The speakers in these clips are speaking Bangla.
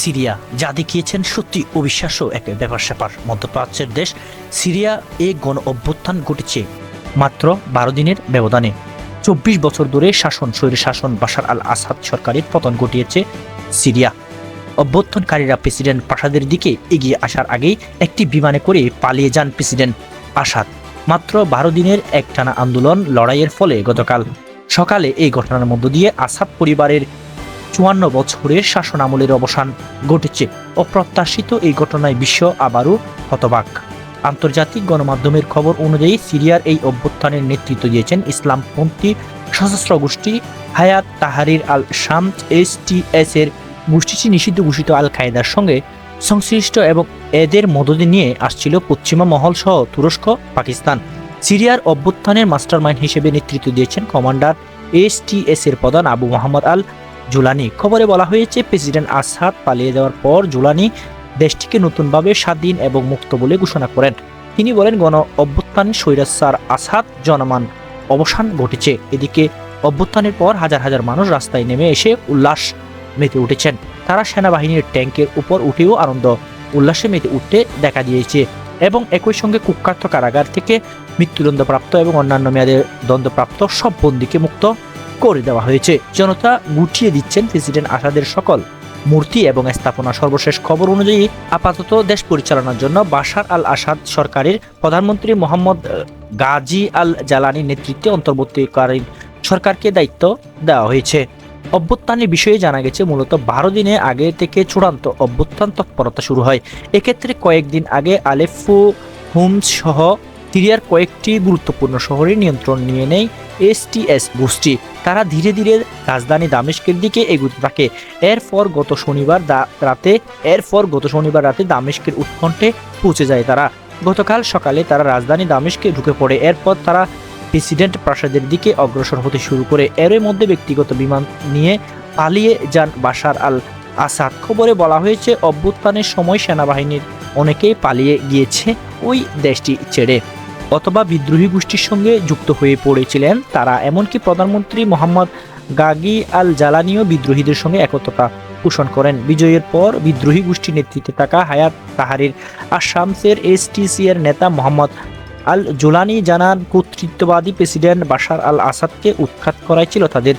সিরিয়া, যা দেখিয়েছেন সত্যি অবিশ্বাস্য এক ব্যাপার স্যাপার। মধ্যপ্রাচ্যের দেশ সিরিয়া এ গণ অভ্যুত্থান ঘটেছে মাত্র বারো দিনের ব্যবধানে। চব্বিশ বছর ধরে শাসন শৈর শাসন বাশার আল আসাদ সরকারের পতন ঘটিয়েছে সিরিয়া। অভ্যুত্থানকারীরা প্রেসিডেন্ট প্রাসাদের দিকে এগিয়ে আসার আগেই একটি বিমানে করে পালিয়ে যান প্রেসিডেন্ট আসাদ। মাত্র বারো দিনের একটানা আন্দোলন লড়াইয়ের ফলে গতকাল সকালে এই ঘটনার মধ্য দিয়ে আসাদ পরিবারের চুয়ান্ন বছরের শাসন আমলের অবসান ঘটেছে অপ্রত্যাশিত এই ঘটনায় বিশ্ব আবারও হতবাক। আন্তর্জাতিক গণমাধ্যমের খবর অনুযায়ী সিরিয়ার এই অভ্যুত্থানের নেতৃত্ব দিয়েছেন ইসলামপন্থী সশস্ত্র গোষ্ঠী Hayat Tahrir al Sham S T S এর গোষ্ঠীটি নিষিদ্ধ ঘোষিত আল কায়দার সঙ্গে সংশ্লিষ্ট এবং এদের মদদে নিয়ে আসছিল পশ্চিমা মহল সহ তুরস্ক, পাকিস্তান। সিরিয়ার অভ্যুত্থানের মাস্টারমাইন্ড হিসেবে নেতৃত্ব দিয়েছেন কমান্ডার এস টি এস এর প্রধান আবু মোহাম্মদ আল জুলানি। খবরে বলা হয়েছে, প্রেসিডেন্ট আসাদ পালিয়ে যাওয়ার পর জুলানি দেশটিকে নতুনভাবে স্বাধীন এবং মুক্ত বলে ঘোষণা করেন। তিনি বলেন, গণ অভ্যুত্থান স্বৈরাচার আসাদ জনমান অবসান ঘটেছে। এদিকে অভ্যুত্থানের পর হাজার হাজার মানুষ রাস্তায় নেমে এসে উল্লাস মেতে উঠেছেন। তারা সেনাবাহিনীর ট্যাঙ্কের উপর উঠেও আনন্দ উল্লাসে মেতে উঠতে দেখা দিয়েছে এবং একই সঙ্গে কুখ্যাত কারাগার থেকে মৃত্যুদণ্ডপ্রাপ্ত এবং অন্যান্য মেয়াদের দণ্ডপ্রাপ্ত সব বন্দীকে মুক্ত করে দেওয়া হয়েছে। জনতা গুটিয়ে দিচ্ছেন প্রেসিডেন্ট আসাদের সকল মূর্তি এবং স্থাপনা সর্বশেষ খবর অনুযায়ী আপাতত দেশ পরিচালনার জন্য বাশার আল আসাদ সরকারের প্রধানমন্ত্রী মোহাম্মদ গাজী আল জালানির নেতৃত্বে অন্তর্বর্তীকালীন সরকারকে দায়িত্ব দেওয়া হয়েছে। অভ্যুত্থানের বিষয়ে জানা গেছে, মূলত বারো দিনে আগে থেকে চূড়ান্ত অভ্যুত্থান তৎপরতা শুরু হয়। এক্ষেত্রে কয়েকদিন আগে আলেফু হুমস সহ সিরিয়ার কয়েকটি গুরুত্বপূর্ণ শহরে নিয়ন্ত্রণ নিয়ে নেয় এসটিএস গোষ্ঠী। তারা ধীরে ধীরে রাজধানী দামেস্কের দিকে এগুতে থাকে। এরপর গত শনিবার রাতে, এরপর গত শনিবার রাতে দামেস্কের উৎকণ্ঠে পৌঁছে যায় তারা। গতকাল সকালে তারা রাজধানী দামেস্কে ঢুকে পড়ে। এরপর তারা প্রেসিডেন্ট প্রাসাদের দিকে অগ্রসর হতে শুরু করে। এরই মধ্যে ব্যক্তিগত বিমান নিয়ে পালিয়ে যান বাশার আল আসাদ। খবরে বলা হয়েছে, অভ্যুত্থানের সময় সেনাবাহিনীর অনেকেই পালিয়ে গিয়েছে ওই দেশটি ছেড়ে। অথবা বিদ্রোহী গোষ্ঠীর সঙ্গে যুক্ত হয়ে পড়েছিলেন তারা, এমনকি প্রধানমন্ত্রী মোহাম্মদ গাগি আল জালানিও বিদ্রোহীদের সঙ্গে একতা পোষণ করেন। বিজয়ের পর বিদ্রোহী গোষ্ঠীর নেতৃত্বে থাকা হায়াত তাহারির আসামসের এসটিসি এর নেতা মোহাম্মদ আল জোলানি জানান, কর্তৃত্ববাদী প্রেসিডেন্ট বাশার আল আসাদকে উৎখাত করাই ছিল তাদের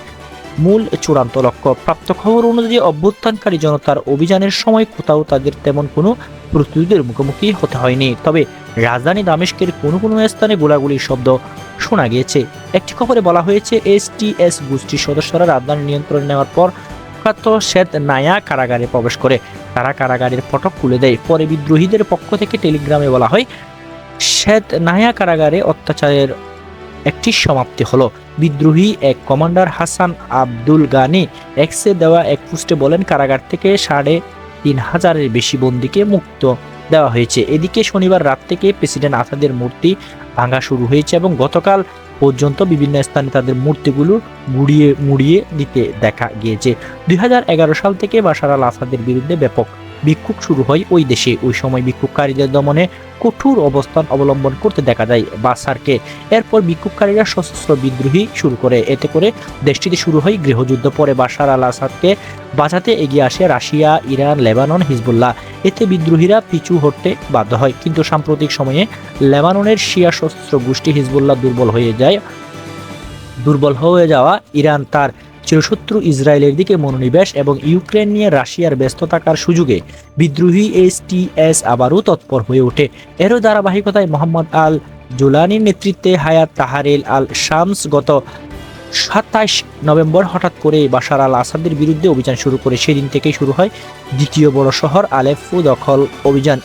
মূল চূড়ান্ত লক্ষ্য। প্রাপ্ত খবর অনুযায়ী অভ্যুত্থানকারী জনতার অভিযানের সময় কোথাও তাদের তেমন কোনো প্রতিরোধের মুখোমুখি হতে হয়নি। তবে রাজধানী দামেস্কের কোনো কোনো স্থানে গোলাগুলির শব্দ শোনা গিয়েছে। একটি খবরে বলা হয়েছে এসটিএস গোষ্ঠীর সদস্যরা রাজধানী নিয়ন্ত্রণ নেওয়ার পর প্রখ্যাত শ্বেত নায়া কারাগারে প্রবেশ করে। তারা কারাগারের ফটক খুলে দেয়। পরে বিদ্রোহীদের পক্ষ থেকে টেলিগ্রামে বলা হয়, শ্বেত নায়া কারাগারে অত্যাচারের একটি সমাপ্তি হলো। বিদ্রোহী এক কমান্ডার হাসান আব্দুল গানি এক্সে দেওয়া এক পোস্টে বলেন, কারাগার থেকে সাড়ে তিন হাজারের বেশি বন্দীকে মুক্ত দেওয়া হয়েছে। এদিকে শনিবার রাত থেকে প্রেসিডেন্ট আসাদের মূর্তি ভাঙা শুরু হয়েছে এবং গতকাল পর্যন্ত বিভিন্ন স্থানে তাদের মূর্তিগুলো গুড়িয়ে মুড়িয়ে দিতে দেখা গিয়েছে। দুই হাজার এগারো সাল থেকে বাশার আল আসাদের বিরুদ্ধে ব্যাপক বিক্ষোভ শুরু হয় ওই দেশে। ওই সময় বিক্ষোভকারীদের দমনে কঠোর অবস্থান অবলম্বন করতে দেখা যায় বাসারকে। এরপর বিক্ষোভকারীরা সশস্ত্র বিদ্রোহী শুরু করে। এতে করে দেশটিতে শুরু হয় গৃহযুদ্ধ। পরে বাশার আল আসাদকে বাঁচাতে এগিয়ে আসে রাশিয়া, ইরান, লেবানন, হিজবুল্লাহ। এতে বিদ্রোহীরা পিছু হটতে বাধ্য হয়। কিন্তু সাম্প্রতিক সময়ে লেবাননের শিয়া সশস্ত্র গোষ্ঠী হিজবুল্লাহ দুর্বল হয়ে যায়, দুর্বল হয়ে যাওয়া ইরান তার চিরশত্রু ইসরায়েলের দিকে মনোনিবেশ এবং ইউক্রেন নিয়ে রাশিয়ার ব্যস্ত থাকার সুযোগে বিদ্রোহী এস টি এস আবারও তৎপর হয়ে ওঠে। এরও ধারাবাহিকতায় মোহাম্মদ আল জুলানির নেতৃত্বে হায়াত তাহারেল আল শামস গত সাতাইশ নভেম্বর হঠাৎ করে বাশার আল আসাদের বিরুদ্ধে অভিযান শুরু করে। সেদিন থেকেই শুরু হয় দ্বিতীয় বড় শহর আলেপ্পো দখল অভিযান।